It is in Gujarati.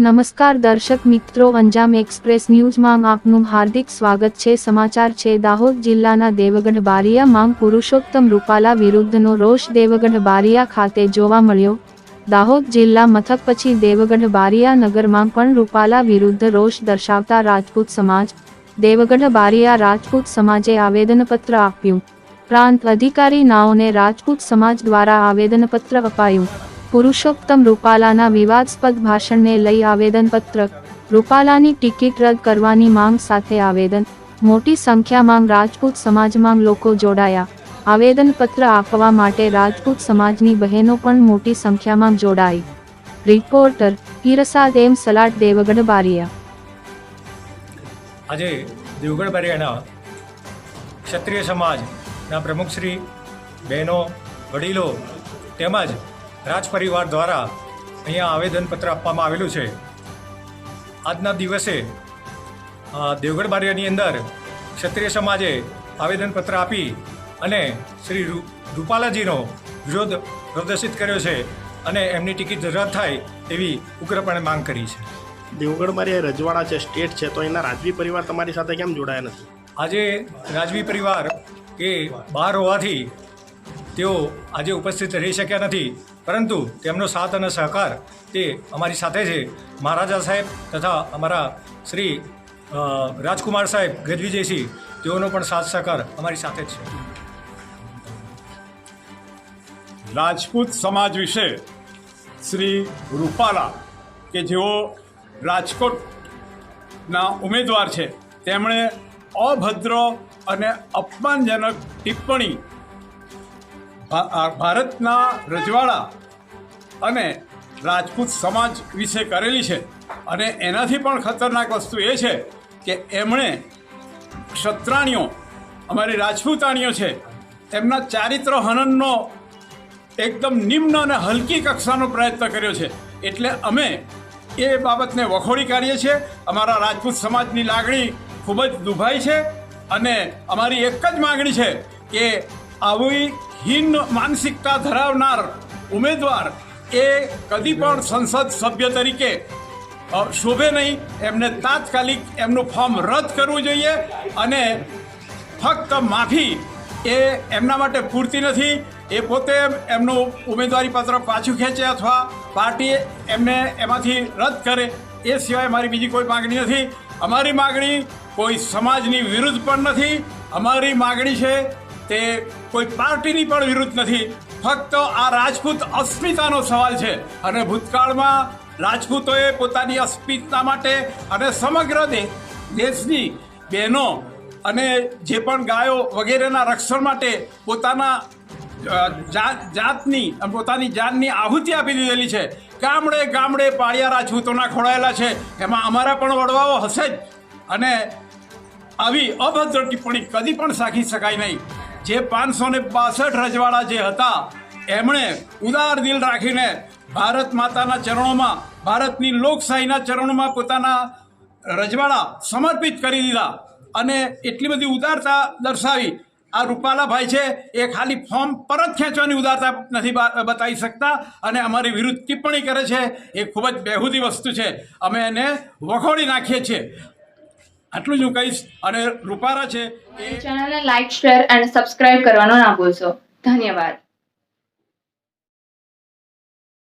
નમસ્કાર દર્શક મિત્રો, અંજામ એક્સપ્રેસ ન્યૂઝમાં આપનું હાર્દિક સ્વાગત છે. સમાચાર છે, દાહોદ જિલ્લાના દેવગઢ બારિયામાં પુરુષોત્તમ રૂપાલા વિરુદ્ધનો રોષ દેવગઢ બારિયા ખાતે જોવા મળ્યો. દાહોદ જિલ્લા મથક પછી દેવગઢ બારિયા નગરમાં પણ રૂપાલા વિરુદ્ધ રોષ દર્શાવતા રાજપૂત સમાજ દેવગઢ બારિયા રાજપૂત સમાજે આવેદનપત્ર આપ્યું. પ્રાંત અધિકારી નાઓને રાજપૂત સમાજ દ્વારા આવેદનપત્ર અપાયું. પુરુષોત્તમ રૂપાલાના વિવાદસ્પદ ભાષણને લઈ આવેદનપત્ર. રૂપાલાની ટિકિટ રદ કરવાની માંગ સાથે આવેદન. મોટી સંખ્યામાં રાજપૂત સમાજમાં લોકો જોડાયા. આવેદનપત્ર આપવા માટે રાજપૂત સમાજની બહેનો પણ મોટી સંખ્યામાં જોડાઈ. રિપોર્ટર હિરસાદ એમ સલાટ દેવગઢ બારિયા આજે દેવગઢ બારિયાના ક્ષત્રિય સમાજના પ્રમુખશ્રી બહેનો, વડીલો તેમજ રાજ પરિવાર દ્વારા અહીંયા આવેદનપત્ર આપવામાં આવેલું છે. આજના દિવસે દેવગઢ બારિયાની અંદર ક્ષત્રિય સમાજે આવેદનપત્ર આપી અને શ્રી રૂપાલાજીનો વિરોધ પ્રદર્શિત કર્યો છે અને એમની ટિકિટ રદ થાય એવી ઉગ્રપણે માંગ કરી છે. દેવગઢ મારી રજવાડા છે સ્ટેટ છે તો એના રાજવી પરિવાર તમારી સાથે કેમ જોડાયા નથી? આજે રાજવી પરિવાર કે બહાર હોવાથી તેઓ આજે ઉપસ્થિત રહી શક્યા નથી. પરંતુ તેમનો સાથ અને સહકાર તે અમારી સાથે છે. મહારાજા સાહેબ તથા અમારા શ્રી રાજકુમાર સાહેબ ગજવીજયસિંહ, તેઓનો પણ સાથ સહકાર અમારી સાથે છે. રાજપૂત સમાજ વિશે શ્રી રૂપાલા, કે જેઓ રાજકોટના ઉમેદવાર છે, તેમણે અભદ્ર અને અપમાનજનક ટિપ્પણી ભારતના રજવાડા અને રાજપૂત સમાજ વિશે કરેલી છે. અને એનાથી પણ ખતરનાક વસ્તુ એ છે કે એમણે ક્ષત્રાણીઓ, અમારી રાજપૂતાણીઓ છે, એમના ચારિત્ર હનનનો એકદમ નિમ્ન અને હલકી કક્ષાનો પ્રયત્ન કર્યો છે. એટલે અમે એ બાબતને વખોડી કાઢીએ છીએ. અમારા રાજપૂત સમાજની લાગણી ખૂબ જ દુભાઈ છે અને અમારી એક જ માગણી છે કે આવી હીન માનસિકતા ધરાવનાર ઉમેદવાર એ કદી પણ સંસદ સભ્ય તરીકે શોભે નહીં. એમને તાત્કાલિક એમનું ફોર્મ રદ કરવું જોઈએ અને ફક્ત માફી એ એમના માટે પૂરતી નથી. એ પોતે એમનું ઉમેદવારી પત્ર પાછું ખેંચે અથવા પાર્ટી એમને એમાંથી રદ કરે એ સિવાય મારી બીજી કોઈ માગણી નથી. અમારી માગણી કોઈ સમાજની વિરુદ્ધ પણ નથી. અમારી માગણી છે તે કોઈ પાર્ટીની પણ વિરુદ્ધ નથી. ફક્ત આ રાજપૂત અસ્મિતાનો સવાલ છે અને ભૂતકાળમાં રાજપૂતોએ પોતાની અસ્મિતા માટે અને સમગ્ર દેશની બહેનો અને જે પણ ગાયો વગેરેના રક્ષણ માટે પોતાના જાત, જાતની પોતાની જાનની આહુતિ આપી દીધેલી છે. ગામડે ગામડે પાળિયા રાજપૂતોના ખોળાયેલા છે. એમાં અમારા પણ વડવાઓ હશે જ. અને આવી અભદ્ર ટિપ્પણી કદી પણ સાખી શકાય નહીં. જે પાંચસો ને બાસઠ રજવાડા જે હતા, એમણે ઉદાર દિલ રાખીને ભારત માતાના ચરણોમાં, ભારતની લોકશાહીના ચરણોમાં પોતાના રજવાડા સમર્પિત કરી દીધા. અને એટલી બધી ઉદારતા દર્શાવી. આ રૂપાલાભાઈ છે, એ ખાલી ફોર્મ પરત ખેંચવાની ઉદારતા નથી બતાવી શકતા અને અમારી વિરુદ્ધ ટિપ્પણી કરે છે. એ ખૂબ જ બેહુદી વસ્તુ છે. અમે એને વખોડી નાખીએ છીએ. આટલું જ હું કહીશ. અને રૂપારા છે ચેનલને લાઇક શેર અને સબસ્ક્રાઇબ કરવાનો ના ભૂલશો. ધન્યવાદ.